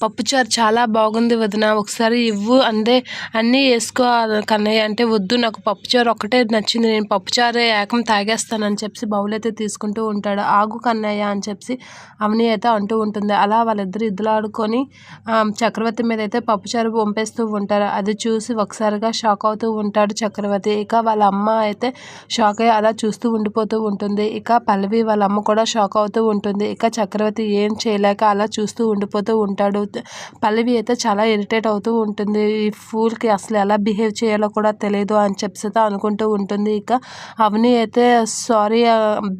పప్పుచారు చాలా బాగుంది వదిన. ఒకసారి ఇవ్వు అందే అన్నీ వేసుకో కన్నయ్య. అంటే వద్దు నాకు పప్పుచారు ఒక్కటే నచ్చింది. నేను పప్పుచారే ఏకం తాగేస్తానని చెప్పి బౌలైతే తీసుకుంటూ ఉంటాడు. ఆగు కన్నయ్య అని చెప్పి అవని అయితే అంటూ ఉంటుంది. అలా వాళ్ళిద్దరు ఇద్దరు చక్రవర్తి మీద అయితే పప్పుచారు పంపేస్తూ ఉంటారు. అది చూసి ఒకసారిగా షాక్ అవుతూ ఉంటాడు చక్రవర్తి. ఇక వాళ్ళ అమ్మ అయితే షాక్ అయ్యి అలా చూస్తూ ఉండిపోతూ ఉంటుంది. ఇక పల్లవి వాళ్ళ అమ్మ కూడా షాక్ అవుతూ ఉంటుంది. ఇక చక్రవర్తి ఏం చేయలేక అలా చూస్తూ ఉండిపోతూ ఉంటాడు. పల్లవి అయితే చాలా ఇరిటేట్ అవుతూ ఉంటుంది. ఈ ఫూల్కి అసలు ఎలా బిహేవ్ చేయాలో కూడా తెలియదు అని చెప్పేసి అనుకుంటూ ఉంటుంది. ఇక అవని అయితే సారీ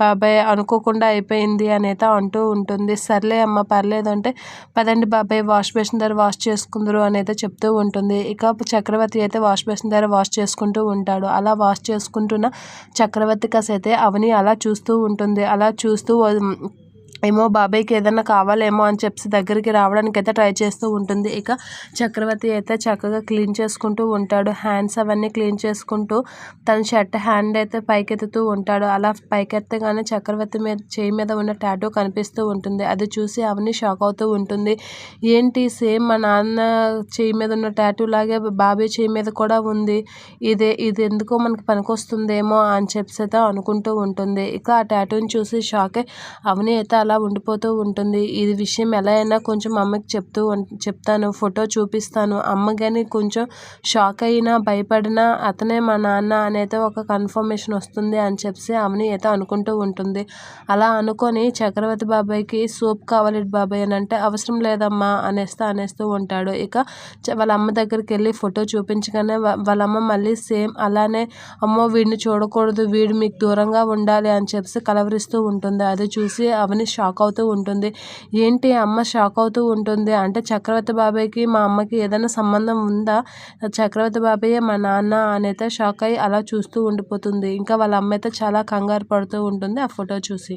బాబాయ్ అనుకోకుండా అయిపోయింది అని అయితే అంటూ ఉంటుంది. సర్లే అమ్మ పర్లేదు అంటే పదండి బాబాయ్ వాష్ బేసిన్ దగ్గర వాష్ చేసుకుందరు అని అయితే చెప్తూ ఉంటుంది. ఇక చక్రవర్తి అయితే వాష్ బేసిన్ దగ్గర వాష్ చేసుకుంటూ ఉంటాడు. అలా వాష్ చేసుకుంటున్న చక్రవర్తి కాసైతే అయితే అవని అలా చూస్తూ ఉంటుంది. అలా చూస్తూ ఏమో బాబాయ్కి ఏదైనా కావాలేమో అని చెప్పి దగ్గరికి రావడానికి అయితే ట్రై చేస్తూ ఉంటుంది. ఇక చక్రవర్తి అయితే చక్కగా క్లీన్ చేసుకుంటూ ఉంటాడు. హ్యాండ్స్ అవన్నీ క్లీన్ చేసుకుంటూ తన షర్ట్ హ్యాండ్ అయితే పైకెత్తుతూ ఉంటాడు. అలా పైకెత్తగానే చక్రవర్తి మీద చేయి మీద ఉన్న టాటూ కనిపిస్తూ ఉంటుంది. అది చూసి అవన్నీ షాక్ అవుతూ ఉంటుంది. ఏంటి సేమ్ మా నాన్న చేయి మీద ఉన్న టాటూ లాగే బాబాయ్ చేయి మీద కూడా ఉంది. ఇదే ఇది ఎందుకో మనకి పనికొస్తుందేమో అని చెప్పి అయితే అనుకుంటూ ఉంటుంది. ఇక ఆ టాటూని చూసి షాక్. అవని అయితే అలా ఉండిపోతూ ఉంటుంది. ఇది విషయం ఎలా అయినా కొంచెం అమ్మకి చెప్తూ చెప్తాను. ఫోటో చూపిస్తాను. అమ్మ కానీ కొంచెం షాక్ అయినా భయపడినా అతనే మా నాన్న అనేది ఒక కన్ఫర్మేషన్ వస్తుంది అని చెప్పి ఆమెని అయితే అనుకుంటూ ఉంటుంది. అలా అనుకొని చక్రవర్తి బాబాయ్కి సూప్ కావాలి బాబాయ్ అని అంటే అవసరం లేదమ్మా అనేస్తా అనేస్తూ ఉంటాడు. ఇక వాళ్ళ అమ్మ దగ్గరికి వెళ్ళి ఫోటో చూపించగానే వాళ్ళ అమ్మ మళ్ళీ సేమ్ అలానే అమ్మో వీడిని చూడకూడదు వీడు మీకు దూరంగా ఉండాలి అని చెప్పి కలవరిస్తూ ఉంటుంది. అది చూసి అవని షాక్ అవుతూ ఉంటుంది. ఏంటి అమ్మ షాక్ అవుతూ ఉంటుంది? అంటే చక్రవర్తి బాబాయ్కి మా అమ్మకి ఏదైనా సంబంధం ఉందా? చక్రవర్తి బాబాయే మా నాన్న అనైతే షాక్ అయ్యి అలా చూస్తూ ఉండిపోతుంది. ఇంకా వాళ్ళ అమ్మ అయితే చాలా కంగారు పడుతూ ఉంటుంది ఆ ఫోటో చూసి.